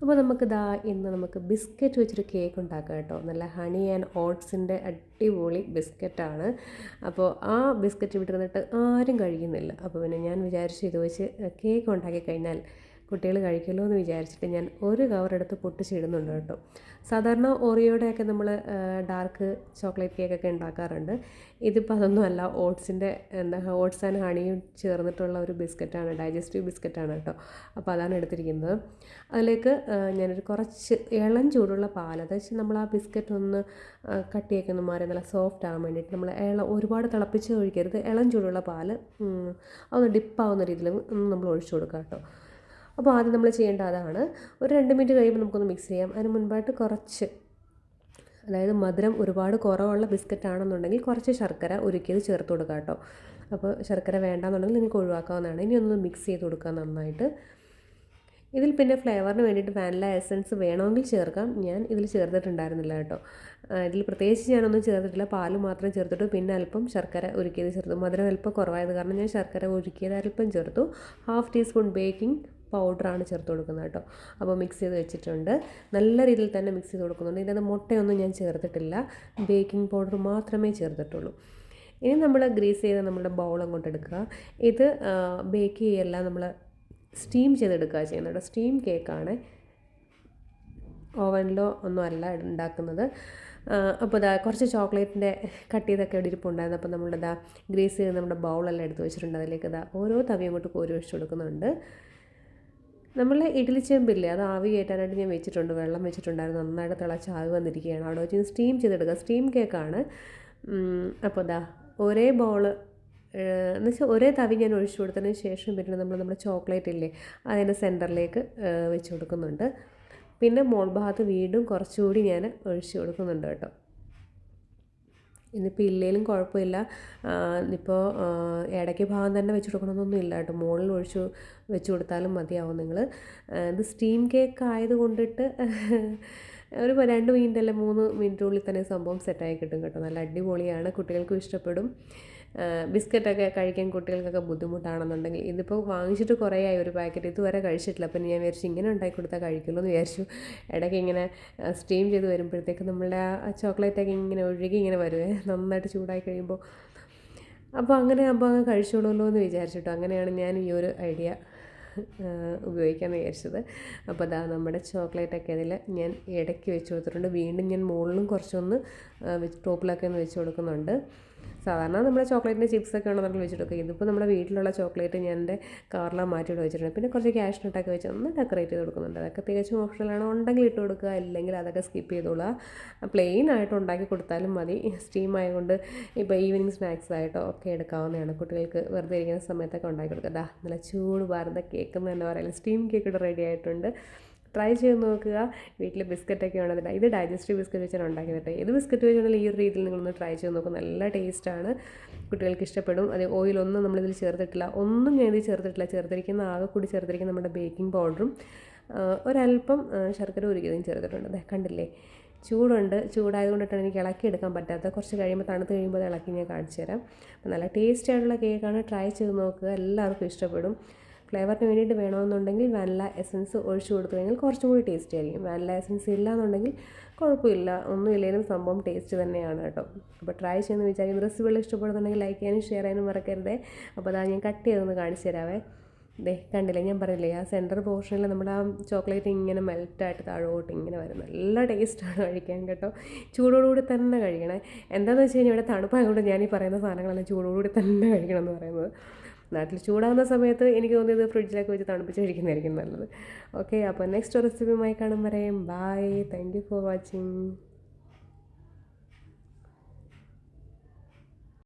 അപ്പോൾ നമുക്ക് ദാ ഇന്ന് നമുക്ക് ബിസ്ക്കറ്റ് വെച്ചൊരു കേക്ക് ഉണ്ടാക്കാം കേട്ടോ. നല്ല ഹണി ആൻഡ് ഓട്സിന്റെ അടിപൊളി ബിസ്ക്കറ്റാണ്. അപ്പോൾ ആ ബിസ്ക്കറ്റ് വിട്ടിരുന്നിട്ട് ആരും കഴിയുന്നില്ല. അപ്പോൾ പിന്നെ ഞാൻ വിചാരിച്ചു ഇത് വെച്ച് കേക്ക് ഉണ്ടാക്കി കഴിഞ്ഞാൽ കുട്ടികൾ കഴിക്കുമല്ലോ എന്ന് വിചാരിച്ചിട്ട് ഞാൻ ഒരു കവർ എടുത്ത് പൊട്ടിച്ചിടുന്നുണ്ട് കേട്ടോ. സാധാരണ ഓറിയോടെയൊക്കെ നമ്മൾ ഡാർക്ക് ചോക്ലേറ്റ് കേക്കൊക്കെ ഉണ്ടാക്കാറുണ്ട്. ഇതിപ്പോൾ അതൊന്നും അല്ല ഓട്സിന്റെ എന്താ ഓട്സ് ആൻഡ് ഹണിയും ചേർന്നിട്ടുള്ള ഒരു ബിസ്ക്കറ്റാണ് ഡൈജസ്റ്റീവ് ബിസ്ക്കറ്റാണ് കേട്ടോ. അപ്പോൾ അതാണ് എടുത്തിരിക്കുന്നത്. അതിലേക്ക് ഞാനൊരു കുറച്ച് ഇളം ചൂടുള്ള പാൽ അതായത് നമ്മൾ ആ ബിസ്ക്കറ്റ് ഒന്ന് കട്ടിയൊക്കെ ഒന്ന് മാറി നല്ല സോഫ്റ്റ് ആകാൻ വേണ്ടിയിട്ട് നമ്മൾ ഇളം ഒരുപാട് തിളപ്പിച്ച് ഒഴിക്കരുത്. ഇളം ചൂടുള്ള പാൽ അതൊന്ന് ഡിപ്പാവുന്ന രീതിയിൽ നമ്മൾ ഒഴിച്ചു കൊടുക്കാം കേട്ടോ. അപ്പോൾ ആദ്യം നമ്മൾ ചെയ്യേണ്ട അതാണ്. ഒരു രണ്ട് മിനിറ്റ് കഴിയുമ്പോൾ നമുക്കൊന്ന് മിക്സ് ചെയ്യാം. അതിന് മുൻപായിട്ട് കുറച്ച് അതായത് മധുരം ഒരുപാട് കുറവുള്ള ബിസ്ക്കറ്റ് ആണെന്നുണ്ടെങ്കിൽ കുറച്ച് ശർക്കര ഒരുക്കിയത് ചേർത്ത് കൊടുക്കുക കേട്ടോ. അപ്പോൾ ശർക്കര വേണ്ടാന്നുണ്ടെങ്കിൽ നിങ്ങൾക്ക് ഒഴിവാക്കാവുന്നതാണ്. ഇനി ഒന്ന് മിക്സ് ചെയ്ത് കൊടുക്കുക നന്നായിട്ട്. ഇതിൽ പിന്നെ ഫ്ലേവറിന് വേണ്ടിയിട്ട് വാനില എസൻസ് വേണമെങ്കിൽ ചേർക്കാം. ഞാൻ ഇതിൽ ചേർത്തിട്ടുണ്ടായിരുന്നില്ല കേട്ടോ. ഇതിൽ പ്രത്യേകിച്ച് ഞാനൊന്നും ചേർത്തിട്ടില്ല. പാൽ മാത്രം ചേർത്തിട്ട്. പിന്നെ അല്പം ശർക്കര ഒരുക്കിയത് ചേർത്തു. മധുരം അല്പം കുറവായത് കാരണം ഞാൻ ശർക്കര ഒരുക്കിയത് അല്പം ചേർത്തു. ഹാഫ് ടീസ്പൂൺ ബേക്കിംഗ് പൗഡറാണ് ചേർത്ത് കൊടുക്കുന്നത് കേട്ടോ. അപ്പോൾ മിക്സ് ചെയ്ത് വെച്ചിട്ടുണ്ട്. നല്ല രീതിയിൽ തന്നെ മിക്സ് ചെയ്ത് കൊടുക്കുന്നുണ്ട്. ഇതിനകത്ത് മുട്ടയൊന്നും ഞാൻ ചേർത്തിട്ടില്ല. ബേക്കിംഗ് പൗഡർ മാത്രമേ ചേർത്തിട്ടുള്ളൂ. ഇനി നമ്മൾ ഗ്രീസ് ചെയ്ത് നമ്മുടെ ബൗൾ അങ്ങോട്ട് എടുക്കുക. ഇത് ബേക്ക് ചെയ്യല്ല നമ്മൾ സ്റ്റീം ചെയ്തെടുക്കുക ചെയ്യുന്നത് സ്റ്റീം കേക്കാണ് ഓവനിലോ ഒന്നും അല്ല ഉണ്ടാക്കുന്നത്. അപ്പോൾ ഇതാ കുറച്ച് ചോക്ലേറ്റിന്റെ കട്ട് ചെയ്തൊക്കെ ഇവിടെ ഇരിപ്പുണ്ടായിരുന്നു. അപ്പോൾ നമ്മളിതാ ഗ്രീസ് ചെയ്ത് നമ്മുടെ ബൗളെല്ലാം എടുത്ത് വെച്ചിട്ടുണ്ട്. അതിലേക്ക് ഇതാ ഓരോ തവി അങ്ങോട്ട് കോരി വെച്ച് കൊടുക്കുന്നുണ്ട്. നമ്മൾ ഇഡ്ഡലി ചെമ്പില്ലേ? അത് ആവി കയറ്റാനായിട്ട് ഞാൻ വെച്ചിട്ടുണ്ട്. വെള്ളം വെച്ചിട്ടുണ്ടായിരുന്നു. നന്നായിട്ട് തിളച്ച് ആവി വന്നിരിക്കുകയാണ്. അവിടെ വെച്ച് സ്റ്റീം ചെയ്തെടുക്കുക സ്റ്റീം കേക്കാണ് അപ്പോൾ ദാ ഒരേ ബോൾ എന്ന് വെച്ചാൽ ഒരേ തവി ഞാൻ ഒഴിച്ചു കൊടുത്തതിന് ശേഷം പിന്നെ നമ്മൾ നമ്മുടെ ചോക്ലേറ്റ് ഇല്ലേ അതിന്റെ സെന്ററിലേക്ക് വെച്ച് കൊടുക്കുന്നുണ്ട്. പിന്നെ മോൾ ഭാഗത്ത് വീണ്ടും കുറച്ചുകൂടി ഞാൻ ഒഴിച്ചു കൊടുക്കുന്നുണ്ട് കേട്ടോ. ഇന്നിപ്പോൾ ഇല്ലേലും കുഴപ്പമില്ല. ഇപ്പോൾ ഇടയ്ക്ക് ഭാഗം തന്നെ വെച്ച് കൊടുക്കണമെന്നൊന്നും ഇല്ല കേട്ടോ. മുകളിൽ ഒഴിച്ച് വെച്ച് കൊടുത്താലും മതിയാവും നിങ്ങൾ ഇത് സ്റ്റീം കേക്ക് ആയത് കൊണ്ടിട്ട് ഒരു രണ്ട് മിനിറ്റ് അല്ല മൂന്ന് മിനിറ്റിനുള്ളിൽ തന്നെ സംഭവം സെറ്റായി കിട്ടും കേട്ടോ. നല്ല അടിപൊളിയാണ്. കുട്ടികൾക്കും ഇഷ്ടപ്പെടും. ബിസ്ക്കറ്റൊക്കെ കഴിക്കാൻ കുട്ടികൾക്കൊക്കെ ബുദ്ധിമുട്ടാണെന്നുണ്ടെങ്കിൽ ഇതിപ്പോൾ വാങ്ങിച്ചിട്ട് കുറേ ആയി ഒരു പാക്കറ്റ് ഇതുവരെ കഴിച്ചിട്ടില്ല. അപ്പം ഞാൻ വിചാരിച്ചു ഇങ്ങനെ ഉണ്ടാക്കി കൊടുത്താൽ കഴിക്കുള്ളൂ എന്ന് വിചാരിച്ചു. ഇടയ്ക്ക് ഇങ്ങനെ സ്റ്റീം ചെയ്ത് വരുമ്പോഴത്തേക്ക് നമ്മളുടെ ആ ചോക്ലേറ്റൊക്കെ ഇങ്ങനെ ഒഴുകി ഇങ്ങനെ വരുവേ. നന്നായിട്ട് ചൂടായി കഴിയുമ്പോൾ അപ്പോൾ അങ്ങനെ ആകുമ്പോൾ അങ്ങ് കഴിച്ചോളൂല്ലോ എന്ന് വിചാരിച്ചിട്ടോ. അങ്ങനെയാണ് ഞാൻ ഈ ഒരു ഐഡിയ ഉപയോഗിക്കാമെന്ന് വിചാരിച്ചത്. അപ്പോൾ അതാ നമ്മുടെ ചോക്ലേറ്റൊക്കെ അതിൽ ഞാൻ ഇടയ്ക്ക് വെച്ച് കൊടുത്തിട്ടുണ്ട്. വീണ്ടും ഞാൻ മുകളിലും കുറച്ചൊന്ന് ടോപ്പിലൊക്കെ ഒന്ന് വെച്ച് കൊടുക്കുന്നുണ്ട്. സാധാരണ നമ്മുടെ ചോക്ലേറ്റിന്റെ ചിപ്സൊക്കെ വെച്ചിട്ട് വെച്ചിട്ടൊക്കെ ഇതിപ്പോൾ നമ്മുടെ വീട്ടിലുള്ള ചോക്ലേറ്റ് ഞാൻ എന്റെ കാറിലാണ് മാറ്റിയിട്ട് വെച്ചിട്ടുണ്ട്. പിന്നെ കുറച്ച് ക്യാഷ് നട്ടൊക്കെ വെച്ച് ഒന്ന് ഡെക്കറേറ്റ് ചെയ്ത് കൊടുക്കുന്നുണ്ട്. അതൊക്കെ തികച്ചും ആണ്. ഉണ്ടെങ്കിൽ ഇട്ട് കൊടുക്കുക. അല്ലെങ്കിൽ അതൊക്കെ സ്കിപ്പ് ചെയ്തോളുക. പ്ലെയിൻ ആയിട്ട് ഉണ്ടാക്കി കൊടുത്താലും മതി. സ്റ്റീം ആയതുകൊണ്ട് ഇപ്പോൾ ഈവനിങ് സ്നാക്സ് ആയിട്ടോ ഒക്കെ എടുക്കാവുന്നതാണ്. കുട്ടികൾക്ക് വെറുതെ ഇരിക്കുന്ന സമയത്തൊക്കെ ഉണ്ടാക്കി കൊടുക്കുക. നല്ല ചൂട് വാർന്ന കേക്ക് എന്ന് തന്നെ പറയാം. സ്റ്റീം കേക്ക് ഇവിടെ റെഡി ആയിട്ടുണ്ട്. ട്രൈ ചെയ്ത് നോക്കുക. വീട്ടിൽ ബിസ്ക്കറ്റൊക്കെ ഉണ്ടെന്നില്ല ഇത് ഡൈജസ്റ്റീവ് ബിസ്ക്കറ്റ് വെച്ചാണ് ഉണ്ടാക്കിയത് ഏത് ബിസ്ക്കറ്റ് വെച്ചാണെങ്കിലും ഈ ഒരു രീതിയിൽ നിങ്ങളൊന്ന് ട്രൈ ചെയ്ത് നോക്കും. നല്ല ടേസ്റ്റാണ്. കുട്ടികൾക്ക് ഇഷ്ടപ്പെടും. അത് ഓയിലൊന്നും നമ്മളിതിൽ ചേർത്തിട്ടില്ല. ഒന്നും ഞാൻ ഇതിൽ ചേർത്തിട്ടില്ല. ചേർത്തിരിക്കുന്ന ആകെ കൂടി ചേർത്തിരിക്കുന്ന നമ്മുടെ ബേക്കിംഗ് പൗഡറും ഒരല്പം ശർക്കര ഉരുക്കിയതും ചേർത്തിട്ടുണ്ട്. അതെ കണ്ടില്ലേ? ചൂടുണ്ട്. ചൂടായതുകൊണ്ടിട്ടാണ് എനിക്ക് ഇളക്കി എടുക്കാൻ പറ്റാത്ത കുറച്ച് കഴിയുമ്പോൾ തണുത്ത് കഴിയുമ്പോൾ ഇളക്കി ഞാൻ കാണിച്ചു തരാം. നല്ല ടേസ്റ്റി ആയിട്ടുള്ള കേക്കാണ്. ട്രൈ ചെയ്ത് നോക്കുക. എല്ലാവർക്കും ഇഷ്ടപ്പെടും. ഫ്ലേവറിന് വേണ്ടിയിട്ട് വേണമെന്നുണ്ടെങ്കിൽ വാനില എസൻസ് ഒഴിച്ചു കൊടുത്തു കഴിഞ്ഞാൽ കുറച്ചും കൂടി ടേസ്റ്റി ആയിരിക്കും. വാനില എസൻസ് ഇല്ല എന്നുണ്ടെങ്കിൽ കുഴപ്പമില്ല. ഒന്നും ഇല്ലെങ്കിലും സംഭവം ടേസ്റ്റ് തന്നെയാണ് കേട്ടോ. അപ്പോൾ ട്രൈ ചെയ്യുന്ന വിചാരിക്കും റെസിപ്പികൾ ഇഷ്ടപ്പെടുന്നുണ്ടെങ്കിൽ ലൈക്ക് ചെയ്യാനും ഷെയർ ചെയ്യാനും മറക്കരുതേ. അപ്പോൾ അതാ ഞാൻ കട്ട് ചെയ്തൊന്ന് കാണിച്ചു തരാവേ. ദേ കണ്ടില്ലേ? ഞാൻ പറഞ്ഞില്ലേ ആ സെന്റർ പോർഷനിൽ നമ്മുടെ ആ ചോക്ലേറ്റ് ഇങ്ങനെ മെൽറ്റായിട്ട് താഴോട്ട് ഇങ്ങനെ വരും. നല്ല ടേസ്റ്റാണ് കഴിക്കാൻ കേട്ടോ. ചൂടോടുകൂടി തന്നെ കഴിക്കണേ. എന്താണെന്ന് വെച്ച് കഴിഞ്ഞാൽ ഇവിടെ തണുപ്പായതുകൊണ്ട് ഞാൻ ഈ പറയുന്ന സാധനങ്ങളെല്ലാം ചൂടോടുകൂടി തന്നെ കഴിക്കണം എന്ന് പറയുന്നത്. നാട്ടിൽ ചൂടാകുന്ന സമയത്ത് എനിക്ക് തോന്നിയത് ഫ്രിഡ്ജിലൊക്കെ വെച്ച് തണുപ്പിച്ച് കഴിക്കുന്നതായിരിക്കും നല്ലത് ഓക്കെ അപ്പോൾ നെക്സ്റ്റ് റെസിപ്പിയുമായി കാണും വരെയും bye thank you for watching